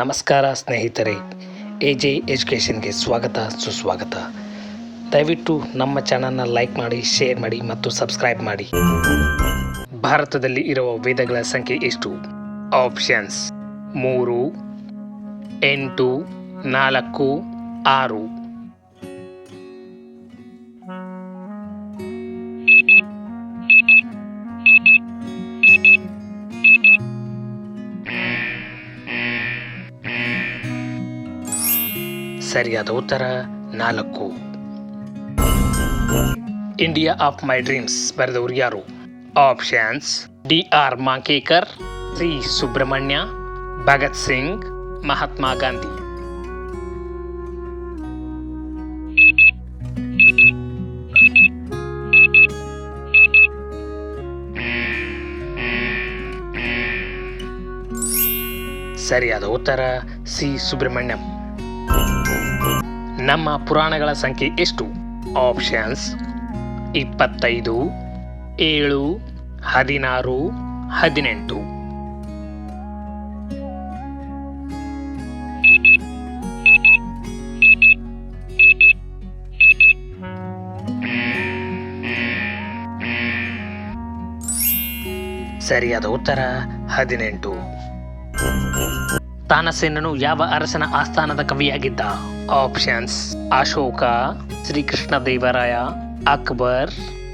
ನಮಸ್ಕಾರ ಸ್ನೇಹಿತರೆ A J ಎಜುಕೇಷನ್ಗೆ ಸ್ವಾಗತ, ಸುಸ್ವಾಗತ. ದಯವಿಟ್ಟು ನಮ್ಮ ಚಾನಲ್ನ ಲೈಕ್ ಮಾಡಿ, ಶೇರ್ ಮಾಡಿ ಮತ್ತು ಸಬ್ಸ್ಕ್ರೈಬ್ ಮಾಡಿ. ಭಾರತದಲ್ಲಿ ಇರುವ ವೇದಗಳ ಸಂಖ್ಯೆ ಎಷ್ಟು? ಆಪ್ಷನ್ಸ್ ಮೂರು, ಎಂಟು, ನಾಲ್ಕು, ಆರು. ಸರಿಯಾದ ಉತ್ತರ, ನಾಲ್ಕು. ಇಂಡಿಯಾ ಆಫ್ ಮೈ ಡ್ರೀಮ್ಸ್ ಬರೆದವರು ಯಾರು? Options D R Mankekar C Subrahmanya Bhagat Singh Mahatma Gandhi ಸರಿಯಾದ ಉತ್ತರ, ಸಿ ಸುಬ್ರಹ್ಮಣ್ಯಂ ನಮ್ಮ ಪುರಾಣಗಳ ಸಂಖ್ಯೆ ಎಷ್ಟು? ಆಪ್ಷನ್ಸ್ ಇಪ್ಪತ್ತೈದು ಏಳು ಹದಿನಾರು ಹದಿನೆಂಟು. ಸರಿಯಾದ ಉತ್ತರ ಹದಿನೆಂಟು. ತಾನಸೇನನು ಯಾವ ಅರಸನ ಆಸ್ಥಾನದ ಕವಿಯಾಗಿದ್ದ? ಆಪ್ಷನ್ಸ್ ಅಶೋಕ, ಶ್ರೀಕೃಷ್ಣ ದೇವರಾಯ, ಅಕ್ಬರ್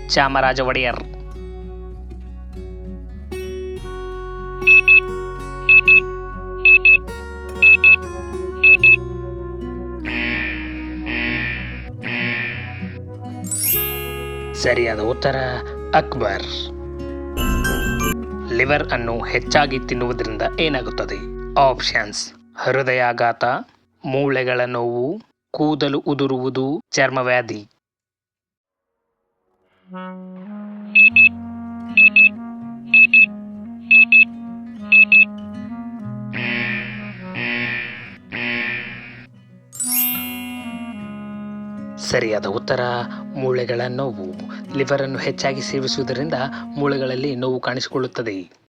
ಚಾಮರಾಜ ಒಡೆಯರ್ ಸರಿಯಾದ ಉತ್ತರ, ಅಕ್ಬರ್. ಲಿವರ್ ಅನ್ನು ಹೆಚ್ಚಾಗಿ ತಿನ್ನುವುದರಿಂದ ಏನಾಗುತ್ತದೆ? ಆಪ್ಷನ್ಸ್. ಹೃದಯಾಘಾತ, ಮೂಳೆಗಳ ನೋವು, ಕೂದಲು ಉದುರುವುದು, ಚರ್ಮವ್ಯಾಧಿ. ಸರಿಯಾದ ಉತ್ತರ, ಮೂಳೆಗಳ ನೋವು. ಲಿವರ್ ಅನ್ನು ಹೆಚ್ಚಾಗಿ ಸೇವಿಸುವುದರಿಂದ ಮೂಳೆಗಳಲ್ಲಿ ನೋವು ಕಾಣಿಸಿಕೊಳ್ಳುತ್ತದೆ.